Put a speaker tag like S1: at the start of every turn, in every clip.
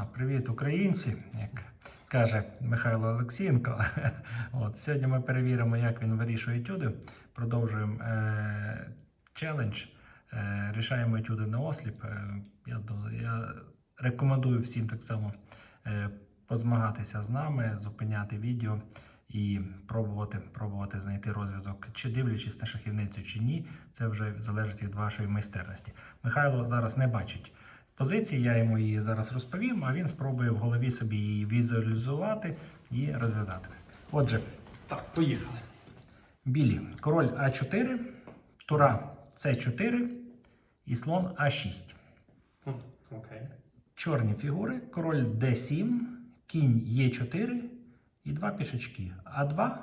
S1: Привіт, українці, як каже Михайло Олексієнко. От, сьогодні ми перевіримо, як він вирішує етюди. Продовжуємо е- челендж. Е- рішаємо етюди на осліп. Е- я, я рекомендую всім так само е- позмагатися з нами, зупиняти відео і пробувати, пробувати знайти розв'язок, чи дивлячись на шахівницю, чи ні. Це вже залежить від вашої майстерності. Михайло зараз не бачить позиції, я йому її зараз розповім, а він спробує в голові собі її візуалізувати і розв'язати. Отже,
S2: Так, поїхали.
S1: білі. Король А4, тура С4 і слон А6.
S2: Хм, Окей.
S1: Чорні фігури, король Д7, кінь Е4 і два пішечки А2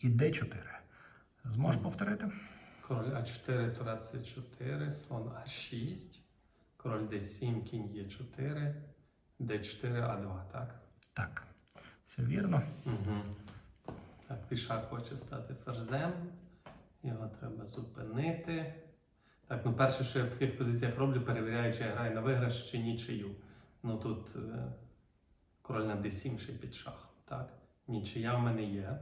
S1: і Д4. Зможеш повторити?
S2: Король А4, тура С4, слон А6, король Д7, кінь Е4, Д4, А2, так?
S1: Так, все вірно.
S2: Угу. Так, пішак хоче стати ферзем. Його треба зупинити. Так, ну перше, що я в таких позиціях роблю, перевіряю, чи я граю на виграш чи нічию. Ну тут е, король на d7 ще під шах. Так? Нічия в мене є.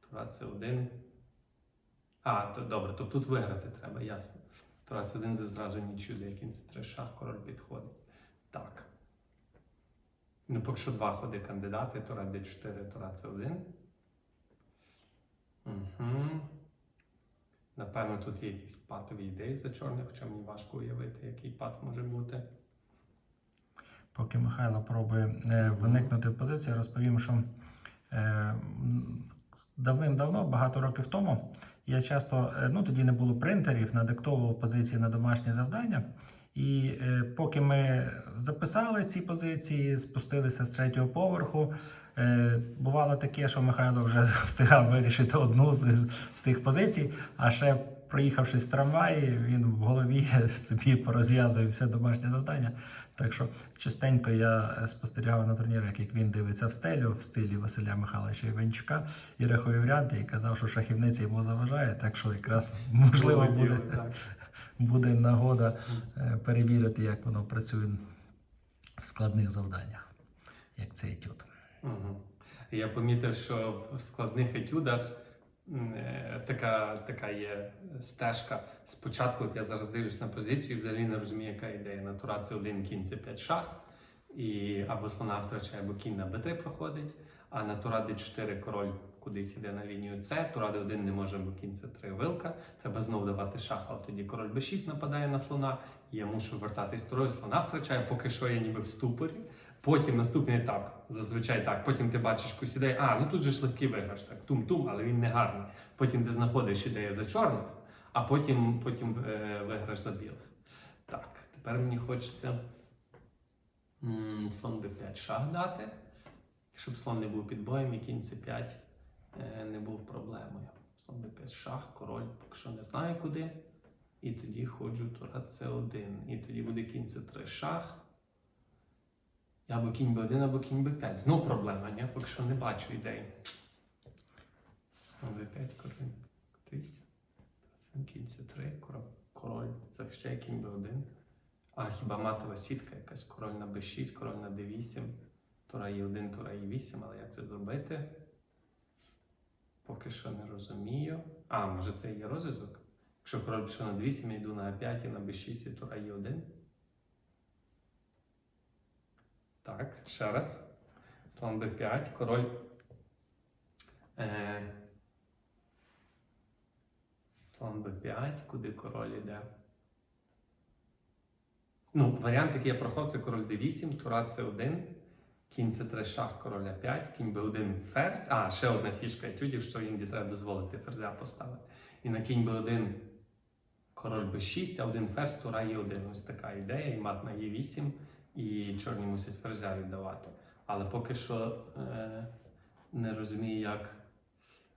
S2: Тура це один. А, то добре, то тут виграти треба, ясно. Тура це один зразу нічию, де кінці три шах, король підходить. Так. Ну, поки що два ходи кандидати, Тура d4, Тура це один. Угу. Напевно, тут є якісь патові ідеї за чорних, хоча мені важко уявити, який пат може бути.
S1: Поки Михайло пробує е, виникнути в позицію, розповім, що е, давним-давно, багато років тому, я часто, е, ну тоді не було принтерів, надиктовував позиції на домашні завдання. І е, поки ми записали ці позиції, спустилися з третього поверху. Е, бувало таке, що Михайло вже встигав вирішити одну з, з, з тих позицій, а ще проїхавшись в трамваї, він в голові собі порозв'язує все домашнє завдання. Так що частенько я спостерігав на турнірах, як він дивиться в стелю в стилі Василя Михайловича Іванчука і рахує варіанти, і казав, що шахівниця йому заважає, так що якраз можливо буде, буде нагода е, перевірити, як воно працює в складних завданнях, як цей етюд.
S2: Угу. Я помітив, що в складних етюдах е, така, така є стежка. Спочатку от я зараз дивлюсь на позицію, і взагалі не розумію, яка ідея. На тура це один кінь це 5 шах, і або слона втрачає, або кінь на Б3 проходить, а на тура Д4 король кудись іде на лінію С, тура Д1 не може, бо кінь це 3 вилка. Треба знову давати шах, але тоді король Б6 нападає на слона. Я мушу вертатись турою, слона втрачає, поки що я ніби в ступорі. Потім наступний етап, зазвичай так. Потім ти бачиш якусь ідею, а ну тут же ж легкий виграш, так тум-тум, але він не гарний. Потім ти знаходиш ідею за чорних, а потім, потім е, виграш за білих. Так, тепер мені хочеться м, слон b5 шах дати, щоб слон не був під боєм і кінь c5 е, не був проблемою. Слон b5 шах, король, поки що не знаю куди. І тоді ходжу тура c1. І тоді буде кінь c3 шах. Або кінь Б1, або кінь Б5. Знов проблема, ні? Поки що не бачу ідей. Б5, король кудись. Кінь С3, король, король захищає кінь Б1. А хіба матова сітка якась король на Б6, король на Д8, тура Е1, тура Е8, але як це зробити? Поки що не розумію. А, може це є розв'язок? Якщо король пішов на D8, я йду на А5 і на Б6 і тура Е1. Так, ще раз. Слон b5, король. Е, слон b5, куди король йде? Ну, варіант, який я прохав, це король d8, тура c1, кінь c3 шах, король a5, кінь b1 ферзь. А, ще одна фішка етюдів, що інді треба дозволити ферзя поставити. І на кінь b1 король b6, а один ферзь, тура e1. Ось така ідея, і мат на e8 і чорні мусять ферзя віддавати. Але поки що е, не розумію, як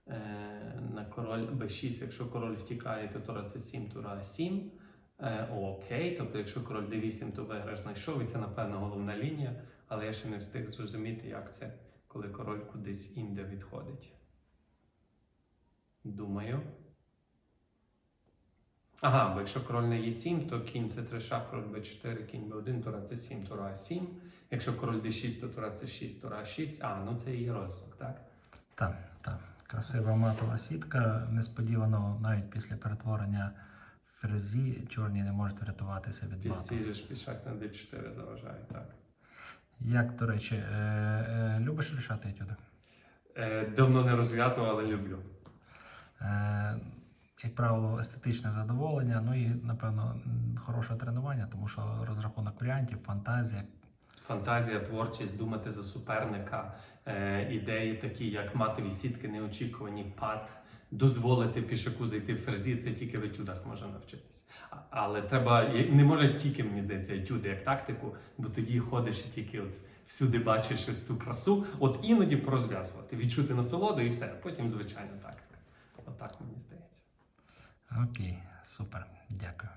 S2: е, на король b6, якщо король втікає, то тура це 7, тура 7. Е, окей, тобто, якщо король d8, то виграш знайшов, і це, напевно, головна лінія, але я ще не встиг зрозуміти, як це, коли король кудись інде відходить. Думаю. Ага, бо якщо король не є 7, то кінь це 3 шах, король b4, кінь b1, тура це 7, тура 7. Якщо король d6, то тура це 6, тура 6. А, ну це є розвиток, так?
S1: Так, так. Красива матова сітка. Несподівано, навіть після перетворення ферзі, чорні не можуть врятуватися від мату.
S2: Пісіжеш пішак на d4 заважає, так.
S1: Як, до речі, е, е, любиш рішати етюди?
S2: Е, давно не розв'язував, але люблю.
S1: Е, як правило, естетичне задоволення, ну і, напевно, хороше тренування, тому що розрахунок варіантів, фантазія.
S2: Фантазія, творчість, думати за суперника, е, ідеї такі, як матові сітки, неочікувані пад, дозволити пішаку зайти в ферзі, це тільки в етюдах можна навчитися. Але треба не може тільки, мені здається, етюди як тактику, бо тоді ходиш і тільки от всюди бачиш ось ту красу. От іноді порозв'язувати, відчути насолоду і все. Потім звичайна тактика. Отак мені здається.
S1: Окей, супер, дякую.